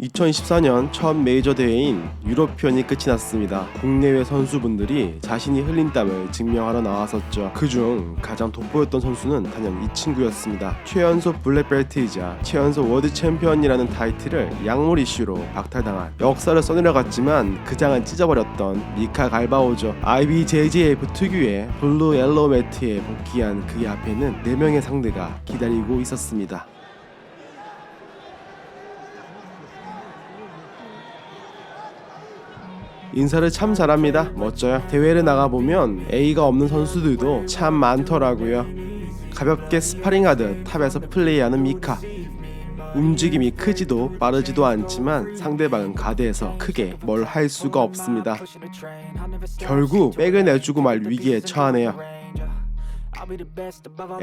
2014년 첫 메이저 대회인 유로피언이 끝이 났습니다. 국내외 선수분들이 자신이 흘린 땀을 증명하러 나왔었죠. 그중 가장 돋보였던 선수는 단연 이 친구였습니다. 최연소 블랙벨트이자 최연소 월드 챔피언이라는 타이틀을 약물 이슈로 박탈당한 역사를 써내려갔지만 그 장은 찢어버렸던 미카 갈바오죠. IBJJF 특유의 블루 옐로우 매트에 복귀한 그의 앞에는 4명의 상대가 기다리고 있었습니다. 인사를 참 잘합니다. 멋져요. 대회를 나가보면 A가 없는 선수들도 참 많더라고요. 가볍게 스파링하듯 탑에서 플레이하는 미카. 움직임이 크지도 빠르지도 않지만 상대방은 가드에서 크게 뭘 할 수가 없습니다. 결국 백을 내주고 말 위기에 처하네요.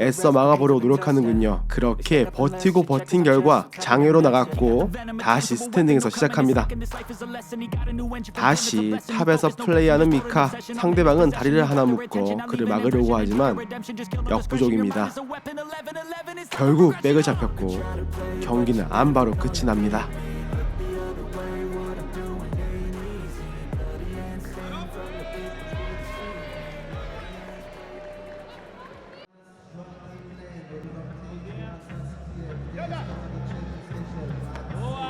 애써 막아보려고 노력하는군요. 그렇게 버티고 버틴 결과 장애로 나갔고 다시 스탠딩에서 시작합니다. 다시 탑에서 플레이하는 미카. 상대방은 다리를 하나 묶고 그를 막으려고 하지만 역부족입니다. 결국 백을 잡혔고 경기는 안 바로 끝이 납니다.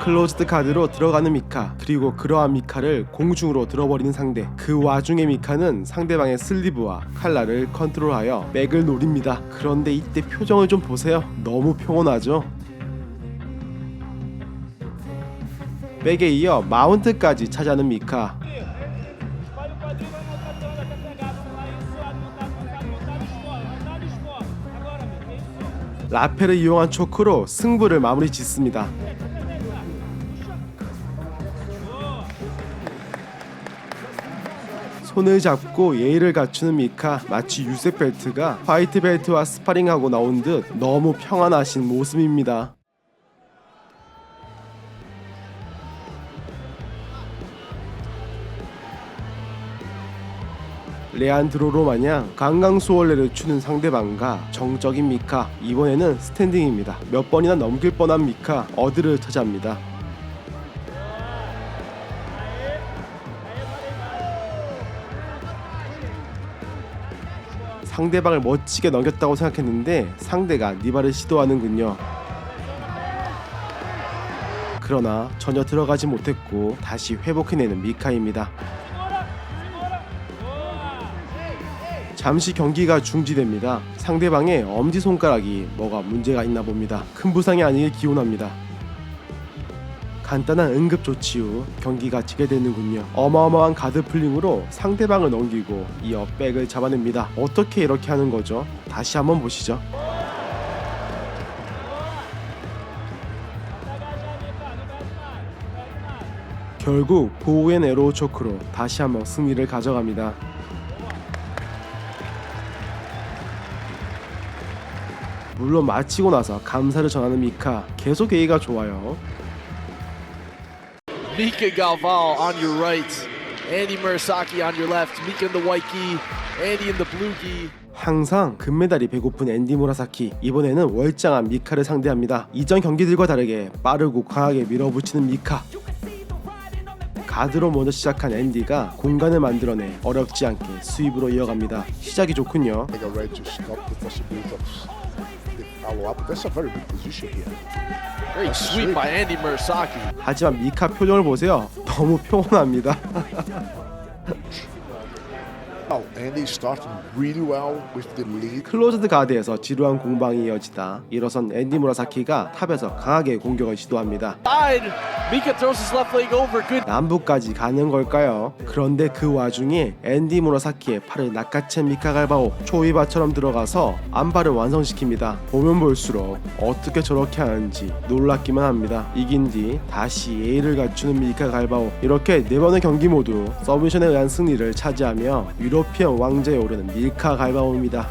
클로즈드 카드로 들어가는 미카 그리고 그러한 미카를 공중으로 들어버리는 상대. 그 와중에 미카는 상대방의 슬리브와 칼날을 컨트롤하여 백을 노립니다. 그런데 이때 표정을 좀 보세요. 너무 평온하죠? 백에 이어 마운트까지 차지하는 미카 라페를 이용한 초크로 승부를 마무리 짓습니다 손을 잡고 예의를 갖추는 미카 마치 유색 벨트가 화이트 벨트와 스파링하고 나온 듯 너무 평안하신 모습입니다. 레안드로로 마냥 강강수월래를 추는 상대방과 정적인 미카 이번에는 스탠딩입니다. 몇 번이나 넘길 뻔한 미카 어드를 차지합니다. 상대방을 멋지게 넘겼다고 생각했는데 상대가 니바를 시도하는군요. 그러나 전혀 들어가지 못했고 다시 회복해내는 미카입니다. 잠시 경기가 중지됩니다. 상대방의 엄지 손가락이 뭐가 문제가 있나 봅니다. 큰 부상이 아니길 기원합니다. 간단한 응급 조치 후 경기가 재개되는군요. 어마어마한 가드 풀링으로 상대방을 넘기고 이어 백을 잡아냅니다. 어떻게 이렇게 하는 거죠? 다시 한번 보시죠. 결국 보우앤 에로우 초크로 다시 한번 승리를 가져갑니다. 물론 마치고 나서 감사를 전하는 미카 계속 예의가 좋아요. Mika Galval on your right, Andy Murasaki on your left, Mika in the white gi, Andy in the blue gi. 항상 금메달이 배고픈 앤디 무라사키 이번에는 월장한 미카를 상대합니다. 이전 경기들과 다르게 빠르고 강하게 밀어붙이는 미카. 가드로 먼저 시작한 앤디가 공간을 만들어내 어렵지 않게 수입으로 이어갑니다. 시작이 좋군요. The follow-up. That's a very big position here. Great sweep by Andy Murasaki. 하지만 미카 표정을 보세요. 너무 평온합니다. Now, Andy starting really well with the lead. 클로즈드 가드에서 지루한 공방이 이어지다 일어선 앤디 무라사키가 탑에서 강하게 공격을 시도합니다. Side. Mika throws his left leg over. Good. 남부까지 가는 걸까요? 그런데 그 와중에 앤디 무라사키의 팔을 낚아챈 미카 갈바오 초이바처럼 들어가서 안발을 완성시킵니다. 보면 볼수록 어떻게 저렇게 하는지 놀랍기만 합니다. 이긴 뒤 다시 예의를 갖추는 미카 갈바오 이렇게 네 번의 경기 모두 서미션에 의한 승리를 차지하며 유로피언 왕자에 오르는 밀카 갈바오입니다.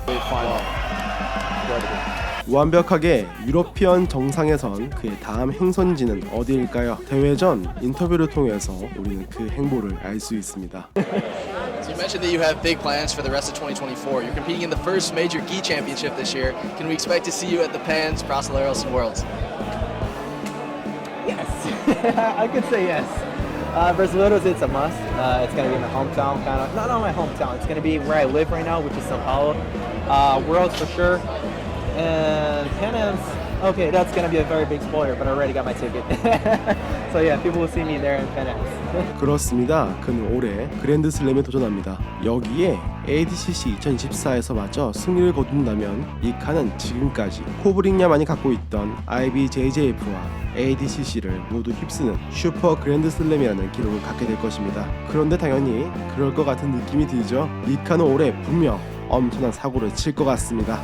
완벽하게 유로피언 정상에선 그의 다음 행선지는 어디일까요? 대회 전 인터뷰를 통해서 우리는 그 행보를 알 수 있습니다. So you mentioned that you have big plans for the rest of 2024. You're competing in the first major gi championship this year. Can we expect to see you at the Pans, Brasileiros, and Worlds? Yes. I could say yes. Uh, Brasileiros, it's a must. Uh, it's going to be in my hometown, kind of. Not on my hometown. It's going to be where I live right now, which is Sao Paulo. Uh, Worlds for sure. And Pan okay, that's to be a very big spoiler, but I already got my ticket. so yeah, people will see me there in Pan. 그렇습니다. 그는 올해 그랜드 슬램에 도전합니다. 여기에 ADCC 2014에서 마저 승리를 거둔다면 이 칸은 지금까지 코브링야만이 갖고 있던 IBJJF와 ADCC를 모두 휩쓰는 슈퍼 그랜드 슬램이라는 기록을 갖게 될 것입니다. 그런데 당연히 그럴 것 같은 느낌이 들죠. 이 칸은 올해 분명 엄청난 사고를 칠 것 같습니다.